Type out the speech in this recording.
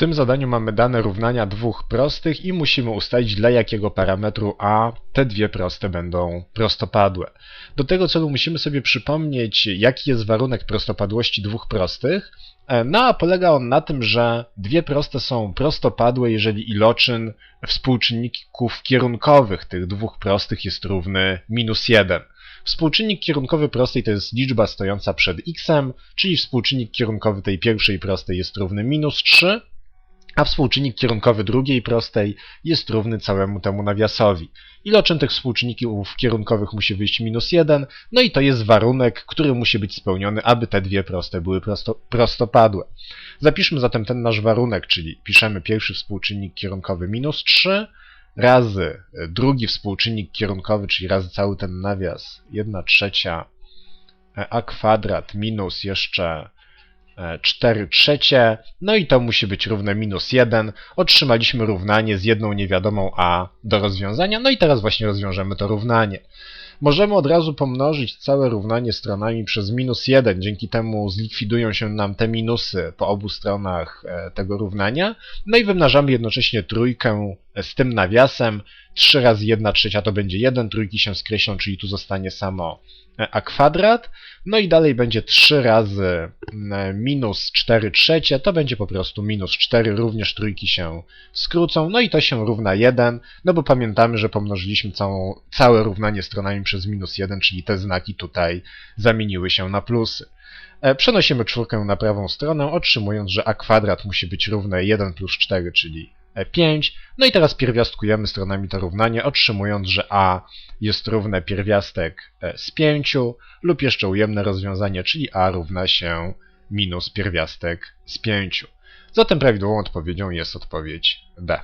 tym zadaniu mamy dane równania dwóch prostych i musimy ustalić dla jakiego parametru a te dwie proste będą prostopadłe. Do tego celu musimy sobie przypomnieć, jaki jest warunek prostopadłości dwóch prostych. E, No a polega on na tym, że dwie proste są prostopadłe, jeżeli iloczyn współczynników kierunkowych tych dwóch prostych jest równy minus 1. Współczynnik kierunkowy prostej to jest liczba stojąca przed x, czyli współczynnik kierunkowy tej pierwszej prostej jest równy minus 3, a współczynnik kierunkowy drugiej prostej jest równy całemu temu nawiasowi. Iloczyn tych współczynników kierunkowych musi wyjść minus 1, no i to jest warunek, który musi być spełniony, aby te dwie proste były prosto, prostopadłe. Zapiszmy zatem ten nasz warunek, czyli piszemy pierwszy współczynnik kierunkowy minus 3, razy drugi współczynnik kierunkowy, czyli razy cały ten nawias, 1 trzecia a kwadrat minus jeszcze 4 trzecie, no i to musi być równe minus 1. Otrzymaliśmy równanie z jedną niewiadomą a do rozwiązania, no i teraz właśnie rozwiążemy to równanie. Możemy od razu pomnożyć całe równanie stronami przez minus 1, dzięki temu zlikwidują się nam te minusy po obu stronach e, tego równania, no i wymnażamy jednocześnie trójkę z tym nawiasem, 3 razy 1 trzecia to będzie 1, trójki się skreślą, czyli tu zostanie samo e, a kwadrat, no i dalej będzie 3 razy minus 4 trzecie, to będzie po prostu minus 4, również trójki się skrócą, no i to się równa 1, no bo pamiętamy, że pomnożyliśmy całą, całe równanie stronami przez minus 1, czyli te znaki tutaj zamieniły się na plusy. E, Przenosimy czwórkę na prawą stronę, otrzymując, że a kwadrat musi być równe 1 plus 4, czyli 5. No i teraz pierwiastkujemy stronami to równanie, otrzymując, że a jest równe pierwiastek e, z 5 lub jeszcze ujemne rozwiązanie, czyli a równa się minus pierwiastek z 5. Zatem prawidłową odpowiedzią jest odpowiedź B.